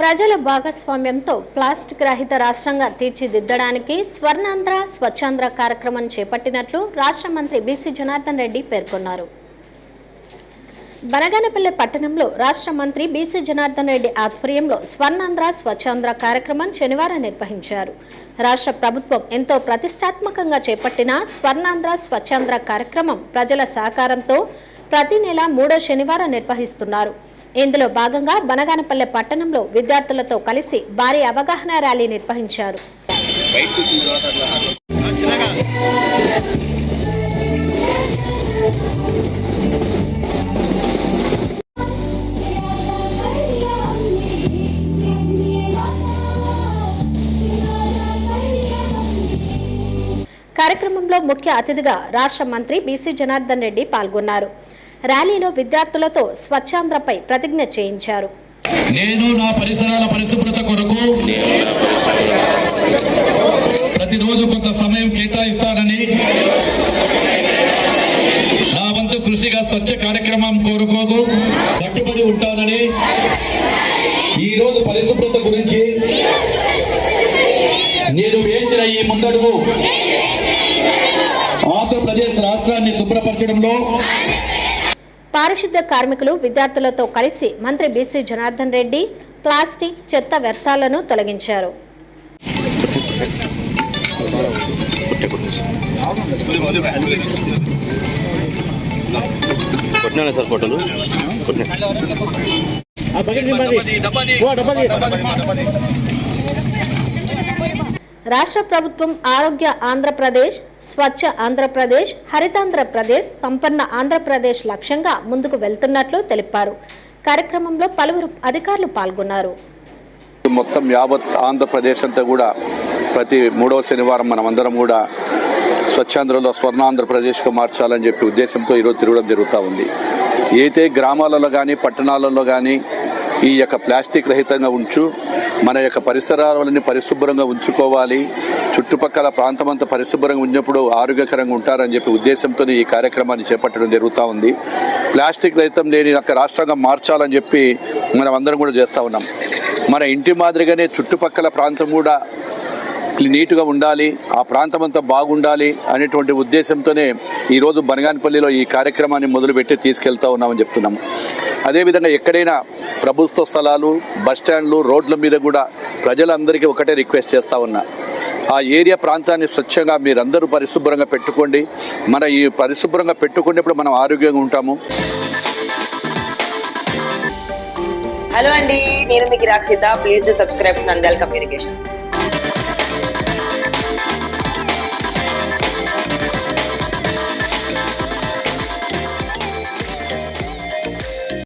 ప్రజల భాగస్వామ్యంతో ప్లాస్టిక్ రహిత రాష్ట్రంగా తీర్చిదిద్దడానికి స్వర్ణాంధ్ర స్వచ్ఛాంధ్ర కార్యక్రమం చేపట్టినట్లు రాష్ట్ర మంత్రి బీసీ జనార్దన్ రెడ్డి పేర్కొన్నారు. బనగానపల్లె పట్టణంలో రాష్ట్ర మంత్రి బీసీ జనార్దన్ రెడ్డి ఆధ్వర్యంలో స్వర్ణాంధ్ర స్వచ్ఛాంధ్ర కార్యక్రమం శనివారం నిర్వహించారు. రాష్ట్ర ప్రభుత్వం ఎంతో ప్రతిష్టాత్మకంగా చేపట్టిన స్వర్ణాంధ్ర స్వచ్ఛాంధ్ర కార్యక్రమం ప్రజల సహకారంతో ప్రతి నెల మూడో శనివారం నిర్వహిస్తున్నారు. ఇందులో భాగంగా బనగానపల్లె పట్టణంలో విద్యార్థులతో కలిసి భారీ అవగాహన ర్యాలీ నిర్వహించారు. కార్యక్రమంలో ముఖ్య అతిథిగా రాష్ట్ర మంత్రి బీసీ జనార్దన్ రెడ్డి పాల్గొన్నారు. ర్యాలీలో విద్యార్థులతో స్వచ్ఛాంధ్రపై ప్రతిజ్ఞ చేయించారు. నేను నా పరిసరాల పరిశుభ్రత కొరకు ప్రతిరోజు కొంత సమయం కేటాయిస్తానని నా వంతు కృషిగా స్వచ్ఛ కార్యక్రమం కోరుకోదు కట్టుబడి ఉంటానని ఈ రోజు పరిశుభ్రత గురించి నేను వేసిన ఈ ముందడుగు ఆంధ్రప్రదేశ్ రాష్ట్రాన్ని శుభ్రపరచడంలో పారిశుద్ధ కార్మికులు విద్యార్థులతో కలిసి మంత్రి బీసీ జనార్దన్ రెడ్డి ప్లాస్టిక్ చెత్త వ్యర్థాలను తొలగించారు. కొట్టినా సార్ ఫోటోలు? కొట్టినా. రాష్ట్ర ప్రభుత్వం ఆరోగ్య ఆంధ్రప్రదేశ్ స్వచ్ఛ ఆంధ్రప్రదేశ్ హరితాంధ్రప్రదేశ్ సంపన్న ఆంధ్రప్రదేశ్ లక్ష్యంగా ముందుకు వెళ్తున్నట్లు తెలిపారు. కార్యక్రమంలో పలువురు అధికారులు పాల్గొన్నారు. మొత్తం యావత్ ఆంధ్రప్రదేశ్ అంతా కూడా ప్రతి మూడవ శనివారం మనం అందరం కూడా స్వచ్ఛాంధ్రలో స్వర్ణ ఆంధ్రప్రదేశ్గా మార్చాలని చెప్పి ఉద్దేశంతో ఈరోజు తిరగడం జరుగుతూ ఉంది. అయితే గ్రామాలలో కానీ పట్టణాలలో కానీ ఈ యొక్క ప్లాస్టిక్ రహితంగా ఉంచు. మన యొక్క పరిసరాలని పరిశుభ్రంగా ఉంచుకోవాలి. చుట్టుపక్కల ప్రాంతం అంతా పరిశుభ్రంగా ఉన్నప్పుడు ఆరోగ్యకరంగా ఉంటారని చెప్పి ఉద్దేశంతో ఈ కార్యక్రమాన్ని చేపట్టడం జరుగుతూ ఉంది. ప్లాస్టిక్ రహితం లేని యొక్క రాష్ట్రంగా మార్చాలని చెప్పి మనం అందరం కూడా చేస్తూ ఉన్నాం. మన ఇంటి మాదిరిగానే చుట్టుపక్కల ప్రాంతం కూడా నీట్గా ఉండాలి ఆ ప్రాంతం అంతా బాగుండాలి అనేటువంటి ఉద్దేశంతోనే ఈరోజు బనగానపల్లిలో ఈ కార్యక్రమాన్ని మొదలుపెట్టి తీసుకెళ్తా ఉన్నామని చెప్తున్నాము అదేవిధంగా ఎక్కడైనా ప్రభుత్వ స్థలాలు బస్ స్టాండ్లు రోడ్ల మీద కూడా ప్రజలందరికీ ఒకటే రిక్వెస్ట్ చేస్తూ ఉన్నా. ఆ ఏరియా ప్రాంతాన్ని స్వచ్ఛంగా మీరందరూ పరిశుభ్రంగా పెట్టుకోండి. మన ఈ పరిశుభ్రంగా పెట్టుకునేప్పుడు మనం ఆరోగ్యంగా ఉంటాము. హలో అండి నేను మీకు Rakshita please to subscribe Nandal communications.